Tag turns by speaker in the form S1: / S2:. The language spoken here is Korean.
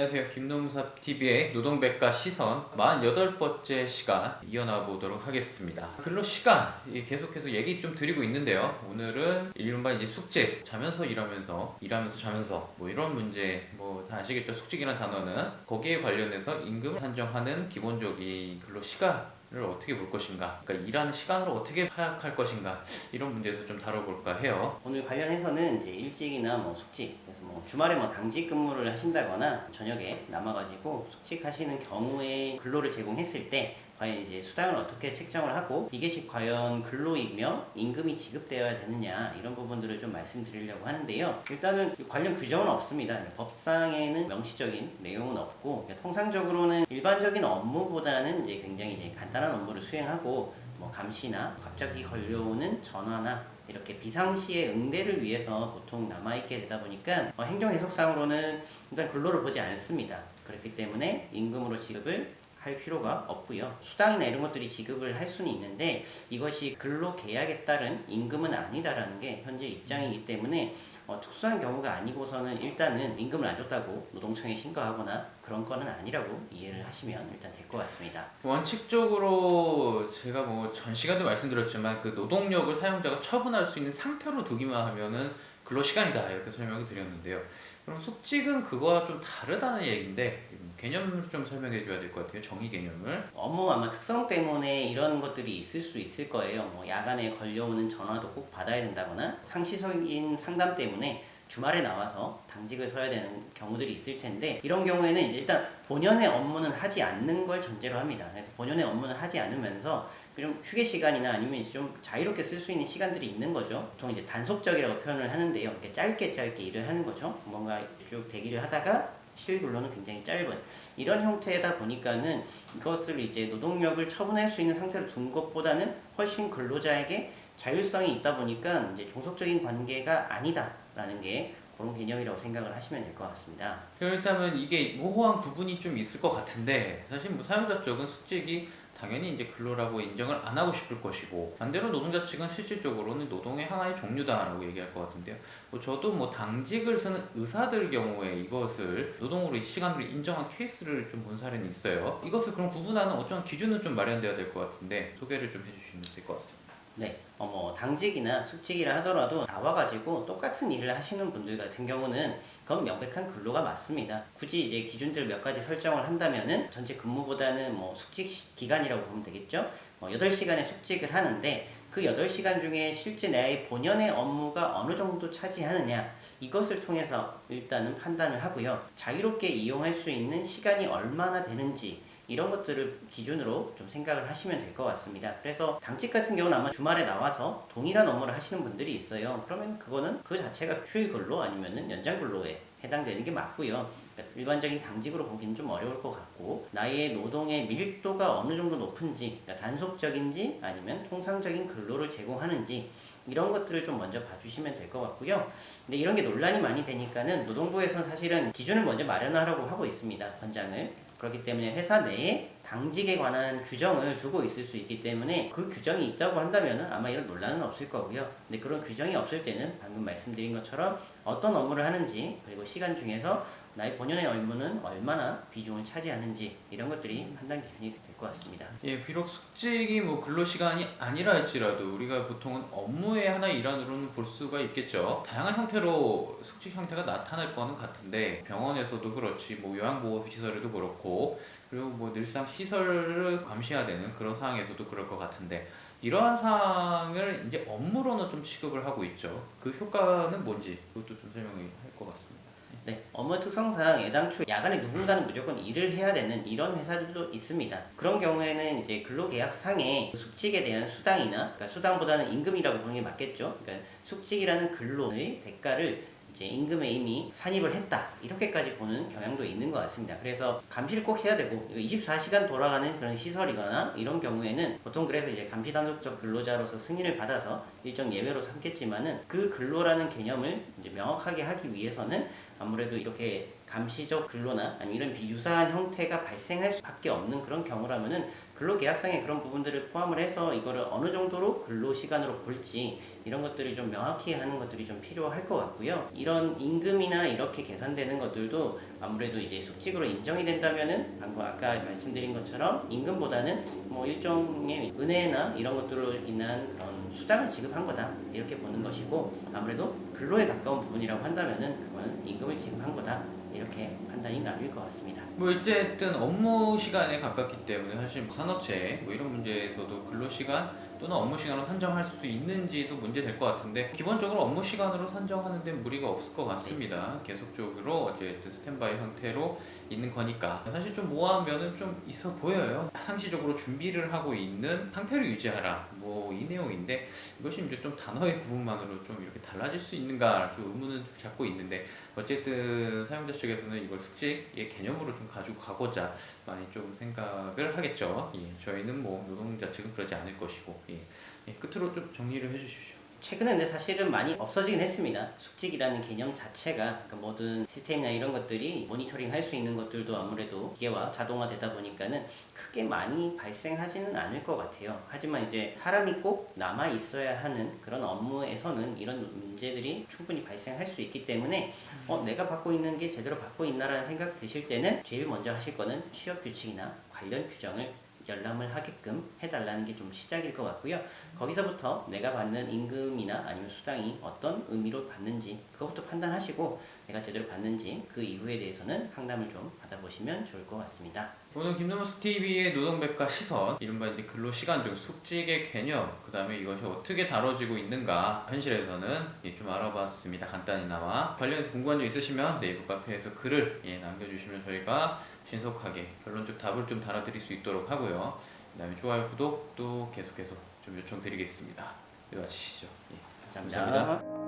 S1: 안녕하세요. 김노무사 TV의 노동백과 시선 48번째 시간 이어나 보도록 하겠습니다. 근로 시간 예, 계속해서 얘기 좀 드리고 있는데요. 오늘은 이른바 이제 숙직 자면서 일하면서 일하면서 자면서 뭐 이런 문제 뭐 다 아시겠죠? 숙직이라는 단어는 거기에 관련해서 임금을 산정하는 기본적인 근로 시간 을 어떻게 볼 것인가, 그러니까 일하는 시간을 어떻게 파악할 것인가 이런 문제에서 좀 다뤄볼까 해요.
S2: 오늘 관련해서는 이제 일찍이나 뭐 숙직, 그래서 뭐 주말에 뭐 당직 근무를 하신다거나 저녁에 남아가지고 숙직하시는 경우에 근로를 제공했을 때 과연 이제 수당을 어떻게 책정을 하고 이것이 과연 근로이며 임금이 지급되어야 되느냐 이런 부분들을 좀 말씀드리려고 하는데요. 일단은 관련 규정은 없습니다. 법상에는 명시적인 내용은 없고 그러니까 통상적으로는 일반적인 업무보다는 이제 굉장히 이제 간단 한 업무를 수행하고 뭐 감시나 갑자기 걸려오는 전화나 이렇게 비상시의 응대를 위해서 보통 남아있게 되다 보니까 어, 행정 해석상으로는 일단 근로를 보지 않습니다. 그렇기 때문에 임금으로 지급을 할 필요가 없고요. 수당이나 이런 것들이 지급을 할 수는 있는데 이것이 근로 계약에 따른 임금은 아니다라는 게 현재 입장이기 때문에 어, 특수한 경우가 아니고서는 일단은 임금을 안 줬다고 노동청에 신고하거나 그런 거는 아니라고 이해를 하시면 일단 될 것 같습니다.
S1: 원칙적으로 제가 뭐 전 시간도 말씀드렸지만 그 노동력을 사용자가 처분할 수 있는 상태로 두기만 하면은 근로 시간이다 이렇게 설명을 드렸는데요. 그럼 숙직은 그거와 좀 다르다는 얘기인데 개념을 좀 설명해 줘야 될 것 같아요. 정의 개념을.
S2: 업무 아마 특성 때문에 이런 것들이 있을 수 있을 거예요. 뭐 야간에 걸려오는 전화도 꼭 받아야 된다거나 상시적인 상담 때문에 주말에 나와서 당직을 서야 되는 경우들이 있을 텐데 이런 경우에는 이제 일단 본연의 업무는 하지 않는 걸 전제로 합니다. 그래서 본연의 업무는 하지 않으면서 좀 휴게 시간이나 아니면 좀 자유롭게 쓸 수 있는 시간들이 있는 거죠. 보통 이제 단속적이라고 표현을 하는데요. 이렇게 짧게 짧게 일을 하는 거죠. 뭔가 쭉 대기를 하다가 실근로는 굉장히 짧은 이런 형태다 보니까는 이것을 이제 노동력을 처분할 수 있는 상태로 둔 것보다는 훨씬 근로자에게 자율성이 있다 보니까 이제 종속적인 관계가 아니다라는 게 그런 개념이라고 생각을 하시면 될 것 같습니다.
S1: 그렇다면 이게 모호한 구분이 좀 있을 것 같은데 사실 뭐 사용자 쪽은 숙직이 당연히 이제 근로라고 인정을 안 하고 싶을 것이고 반대로 노동자 측은 실질적으로는 노동의 하나의 종류다라고 얘기할 것 같은데요. 뭐 저도 뭐 당직을 쓰는 의사들 경우에 이것을 노동으로 이 시간을 인정한 케이스를 좀 본 사례는 있어요. 이것을 그럼 구분하는 어떤 기준은 좀 마련돼야 될 것 같은데 소개를 좀 해주시면 될 것 같습니다.
S2: 네, 어, 뭐 당직이나 숙직이라 하더라도 나와가지고 똑같은 일을 하시는 분들 같은 경우는 그건 명백한 근로가 맞습니다. 굳이 이제 기준들 몇 가지 설정을 한다면은 전체 근무보다는 뭐 숙직 시- 기간이라고 보면 되겠죠. 어, 8시간의 숙직을 하는데 그 8시간 중에 실제 나의 본연의 업무가 어느 정도 차지하느냐 이것을 통해서 일단은 판단을 하고요. 자유롭게 이용할 수 있는 시간이 얼마나 되는지 이런 것들을 기준으로 좀 생각을 하시면 될 것 같습니다. 그래서 당직 같은 경우는 아마 주말에 나와서 동일한 업무를 하시는 분들이 있어요. 그러면 그거는 그 자체가 휴일 근로 아니면은 연장 근로에 해당되는 게 맞고요. 그러니까 일반적인 당직으로 보기는 좀 어려울 것 같고 나의 노동의 밀도가 어느 정도 높은지 그러니까 단속적인지 아니면 통상적인 근로를 제공하는지 이런 것들을 좀 먼저 봐주시면 될 것 같고요. 근데 이런 게 논란이 많이 되니까는 노동부에서는 사실은 기준을 먼저 마련하라고 하고 있습니다. 권장을. 그렇기 때문에 회사 내에 당직에 관한 규정을 두고 있을 수 있기 때문에 그 규정이 있다고 한다면 아마 이런 논란은 없을 거고요. 근데 그런 규정이 없을 때는 방금 말씀드린 것처럼 어떤 업무를 하는지 그리고 시간 중에서 나의 본연의 업무는 얼마나 비중을 차지하는지 이런 것들이 판단 기준이 될 것 같습니다.
S1: 예, 비록 숙직이 뭐 근로 시간이 아니라 할지라도 우리가 보통은 업무의 하나의 일환으로는 볼 수가 있겠죠. 다양한 형태로 숙직 형태가 나타날 거는 같은데 병원에서도 그렇지, 뭐 요양보호 시설에도 그렇고 그리고 뭐 늘상 시 설을 감시해야 되는 그런 상황에서도 그럴 것 같은데 이러한 사항을 이제 업무로는 좀 취급을 하고 있죠. 그 효과는 뭔지 그것도 좀 설명을 할 것 같습니다.
S2: 네, 업무 특성상 애당초 야간에 누군가는 무조건 일을 해야 되는 이런 회사들도 있습니다. 그런 경우에는 이제 근로계약상에 숙직에 대한 수당이나 그러니까 수당보다는 임금이라고 보는 게 맞겠죠. 그러니까 숙직이라는 근로의 대가를 이제 임금에 이미 산입을 했다 이렇게까지 보는 경향도 있는 것 같습니다. 그래서 감시를 꼭 해야 되고 24시간 돌아가는 그런 시설이거나 이런 경우에는 보통 그래서 이제 감시 단속적 근로자로서 승인을 받아서 일정 예외로 삼겠지만은 그 근로라는 개념을 이제 명확하게 하기 위해서는 아무래도 이렇게 감시적 근로나 아니면 이런 비유사한 형태가 발생할 수밖에 없는 그런 경우라면은 근로계약상의 그런 부분들을 포함을 해서 이거를 어느 정도로 근로 시간으로 볼지 이런 것들이 좀 명확히 하는 것들이 좀 필요할 것 같고요. 이런 임금이나 이렇게 계산되는 것들도 아무래도 이제 숙직으로 인정이 된다면은 방금 아까 말씀드린 것처럼 임금보다는 뭐 일종의 은혜나 이런 것들로 인한 그런 수당을 지급한 거다 이렇게 보는 것이고 아무래도 근로에 가까운 부분이라고 한다면은 그거는 임금을 지급한 거다 이렇게 판단이 나뉠 것 같습니다.
S1: 뭐 어쨌든 업무 시간에 가깝기 때문에 사실 뭐 산업체 뭐 이런 문제에서도 근로 시간 또는 업무 시간으로 산정할 수 있는지도 문제 될 것 같은데 기본적으로 업무 시간으로 산정하는 데는 무리가 없을 것 같습니다. 계속적으로 어쨌든 스탠바이 형태로 있는 거니까 사실 좀 모아면은 좀 있어 보여요. 상시적으로 준비를 하고 있는 상태를 유지하라 뭐 이 내용인데 이것이 이제 좀 단어의 구분만으로 좀 이렇게 달라질 수 있는가 좀 의문은 좀 잡고 있는데 어쨌든 사용자 측에서는 이걸 숙직의 개념으로 좀 가지고 가고자 많이 좀 생각을 하겠죠. 예, 저희는 뭐 노동자 측은 그러지 않을 것이고 예, 예, 끝으로 좀 정리를 해주십시오.
S2: 최근에 근데 사실은 많이 없어지긴 했습니다. 숙직이라는 개념 자체가 그러니까 모든 시스템이나 이런 것들이 모니터링 할 수 있는 것들도 아무래도 기계와 자동화되다 보니까는 크게 많이 발생하지는 않을 것 같아요. 하지만 이제 사람이 꼭 남아 있어야 하는 그런 업무에서는 이런 문제들이 충분히 발생할 수 있기 때문에 어, 내가 받고 있는 게 제대로 받고 있나라는 생각 드실 때는 제일 먼저 하실 거는 취업 규칙이나 관련 규정을 열람을 하게끔 해달라는 게 좀 시작일 것 같고요. 거기서부터 내가 받는 임금이나 아니면 수당이 어떤 의미로 받는지 그것부터 판단하시고 내가 제대로 받는지 그 이후에 대해서는 상담을 좀 받아보시면 좋을 것 같습니다.
S1: 오늘 김노무스 TV의 노동백과 시선, 이른바 이제 근로 시간 중 숙직의 개념, 그 다음에 이것이 어떻게 다뤄지고 있는가 현실에서는 예, 좀 알아봤습니다. 간단히나마 관련해서 궁금한 점 있으시면 네이버 카페에서 글을 예, 남겨주시면 저희가 신속하게 결론적 답을 좀 달아드릴 수 있도록 하고요. 그 다음에 좋아요, 구독도 계속해서 좀 요청드리겠습니다. 네, 마치시죠. 예,
S2: 감사합니다.
S1: 감사합니다.